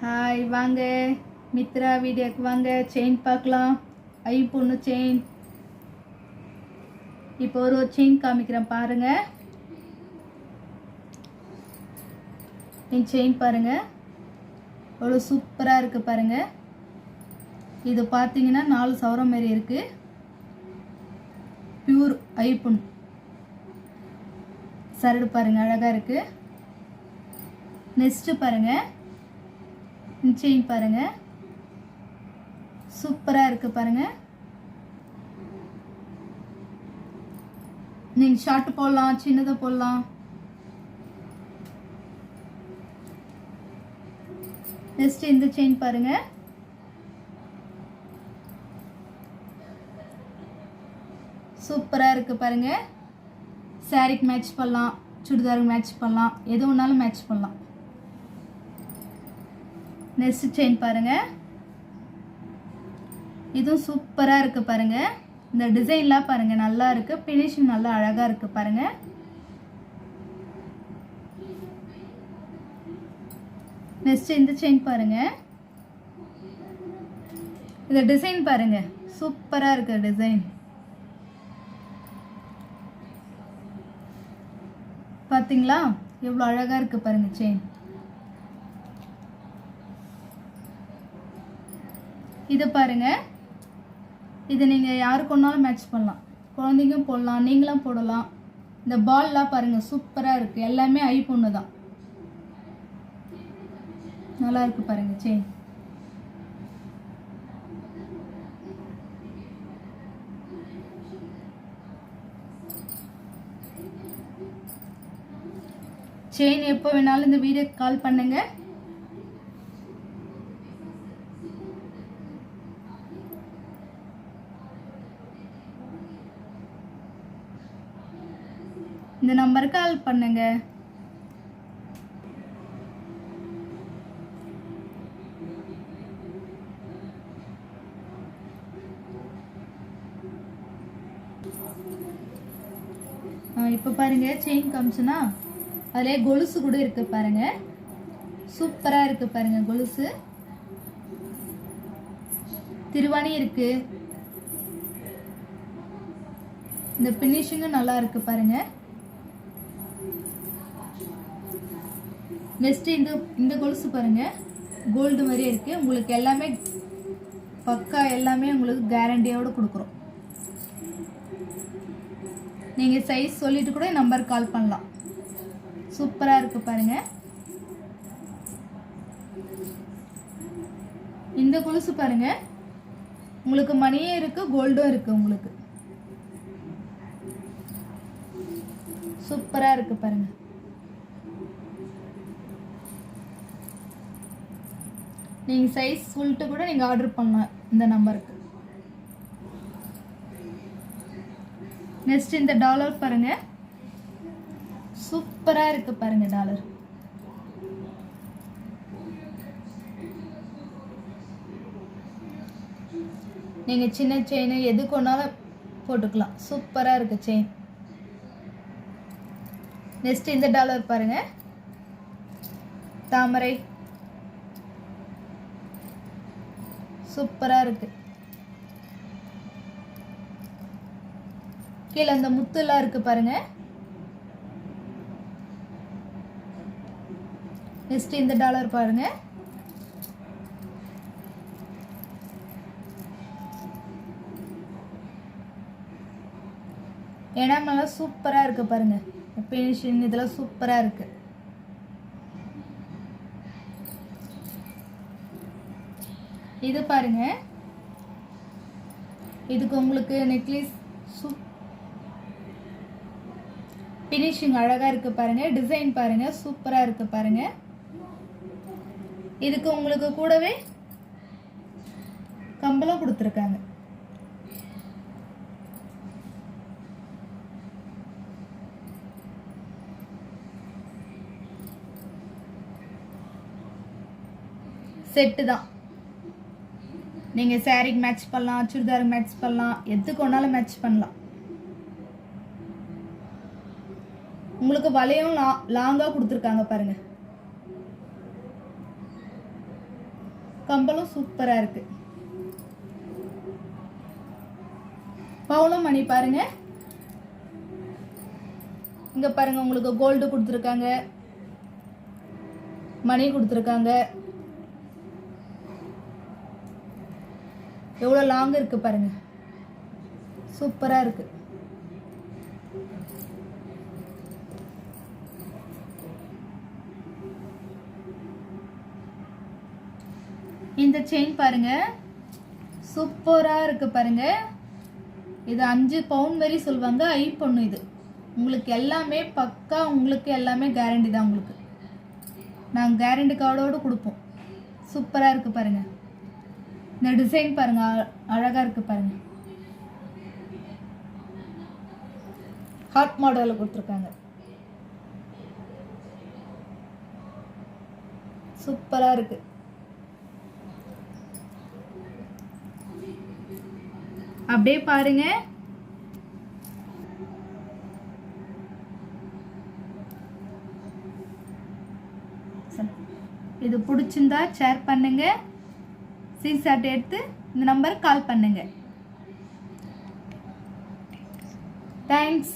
Hi வாங்க. மித்ரா வீடியோக்கு வாங்க. செயின் பார்க்கலாம். ஐ பொண்ணு செயின் இப்போ ஒரு ஒரு செயின் காமிக்கிறேன் பாருங்க. என் செயின் பாருங்க. அவ்வளோ சூப்பராக இருக்கு பாருங்க. இது பார்த்தீங்கன்னா நாலு சவரம் மாரி இருக்கு. பியூர் ஐப்புண் சரடு பாருங்க அழகாக இருக்கு. நெக்ஸ்ட்டு பாருங்கள் செயின் பாருங்க. சூப்பரா இருக்கு பாருங்க. நீங்க ஷார்ட் போடலாம் சின்னதை போடலாம். நெக்ஸ்ட் இந்த செயின் பாருங்க. சூப்பரா இருக்கு பாருங்க. சாரிக்கு மேட்ச் பண்ணலாம் சுடிதாருக்கு மேட்ச் பண்ணலாம் எது வேணாலும் மேட்ச் பண்ணலாம். நெக்ஸ்ட் செயின் பாருங்கள் இதுவும் சூப்பராக இருக்குது பாருங்கள் இந்த டிசைன்லாம் பாருங்கள் நல்லா இருக்குது ஃபினிஷிங் நல்லா அழகாக இருக்குது பாருங்கள் நெக்ஸ்ட் இந்த செயின் பாருங்கள் இந்த டிசைன் பாருங்கள் சூப்பராக இருக்கு டிசைன் பார்த்தீங்களா எவ்வளோ அழகாக இருக்குது பாருங்கள் செயின் இது பாருங்க. இது நீங்க யாருக்கு ஒன்றாலும் மேட்ச் பண்ணலாம். குழந்தைங்க போடலாம் நீங்களும் போடலாம். இந்த பால்லாம் பாருங்க சூப்பரா இருக்கு. எல்லாமே ஐ பொண்ணு தான். நல்லா இருக்கு பாருங்க செயின் செயின் எப்போ வேணாலும் இந்த வீடியோக்கு கால் பண்ணுங்கள் இந்த நம்பருக்கு கால் பண்ணுங்க. இப்போ பாருங்க செயின் காமிச்சுனா அதிலே கொலுசு கூட இருக்கு பாருங்க. சூப்பரா இருக்கு பாருங்க கொலுசு. திருவாணி இருக்கு. இந்த பினிஷிங்கும் நல்லா இருக்கு பாருங்க. நெக்ஸ்ட் இந்த இந்த கொலுசு பாருங்க. கோல்டு மாதிரியே இருக்கு. உங்களுக்கு எல்லாமே பக்கா எல்லாமே உங்களுக்கு கேரண்டியோட கொடுக்குறோம். நீங்க சைஸ் சொல்லிட்டு கூட நம்பர் கால் பண்ணலாம். சூப்பரா இருக்கு பாருங்க. இந்த கொலுசு பாருங்க. உங்களுக்கு மணியும் இருக்கு கோல்டும் இருக்கு உங்களுக்கு. சூப்பரா இருக்கு பாருங்க. நீங்கள் சைஸ் சொல்லிட்டு கூட நீங்கள் ஆர்டர் பண்ணலாம் இந்த நம்பருக்கு நெக்ஸ்ட் இந்த டாலர் பாருங்க. சூப்பராக இருக்கு பாருங்க டாலர் நீங்க சின்ன செயின் எது கொண்டாலும் போட்டுக்கலாம். சூப்பரா இருக்கு செயின் நெக்ஸ்ட் இந்த டாலர் பாருங்க. தாமரை. சூப்பரா இருக்கு. கீழே அந்த முத்துலாம் இருக்கு பாருங்க. நெக்ஸ்ட் இந்த டாலர் பாருங்க. நல்லா சூப்பராக இருக்கு பாருங்க. பினிஷிங் இதெல்லாம் சூப்பராக இருக்கு. இது பாருங்க. இதுக்கு உங்களுக்கு நெக்லஸ் சூப் பினிஷிங் அழகா இருக்கு பாருங்க. டிசைன் பாருங்க. சூப்பரா இருக்கு பாருங்க. இதுக்கு உங்களுக்கு கூடவே கம்பளம் கொடுத்துருக்காங்க. செட்டு தான். நீங்கள் சாரிக்கு மேட்ச் பண்ணலாம் சுடிதாருக்கு மேட்ச் பண்ணலாம் எதுக்கு ஒன்றாலும் மேட்ச் பண்ணலாம். உங்களுக்கு வளையும் லா லாங்காக கொடுத்துருக்காங்க பாருங்க. கம்பலும் சூப்பராக இருக்கு. பவுனும் மணி பாருங்க. இங்கே பாருங்க உங்களுக்கு கோல்டு கொடுத்துருக்காங்க. மணி கொடுத்துருக்காங்க. எவ்வளோ லாங் இருக்கு பாருங்க. சூப்பராக இருக்கு. இந்த செயின் பாருங்க. சூப்பராக இருக்கு பாருங்க. இது அஞ்சு பவுன் வரி சொல்லுவாங்க ஐ பொண்ணு இது. உங்களுக்கு எல்லாமே பக்கா உங்களுக்கு எல்லாமே கேரண்டி தான் உங்களுக்கு. நாங்கள் கேரண்டி கார்டோடு கொடுப்போம். சூப்பராக இருக்குது பாருங்கள் இந்த டிசைன் பாருங்க அ- அழகா இருக்கு பாருங்க. ஹாட் மாடலில் கொடுத்துருக்காங்க. சூப்பராக இருக்கு. அப்படியே பாருங்க. இது பிடிச்சிருந்தா ஷேர் பண்ணுங்க. ஸ்க்ரீன்ஷாட் எடுத்து இந்த நம்பருக்கு கால் பண்ணுங்கள் தேங்க்ஸ்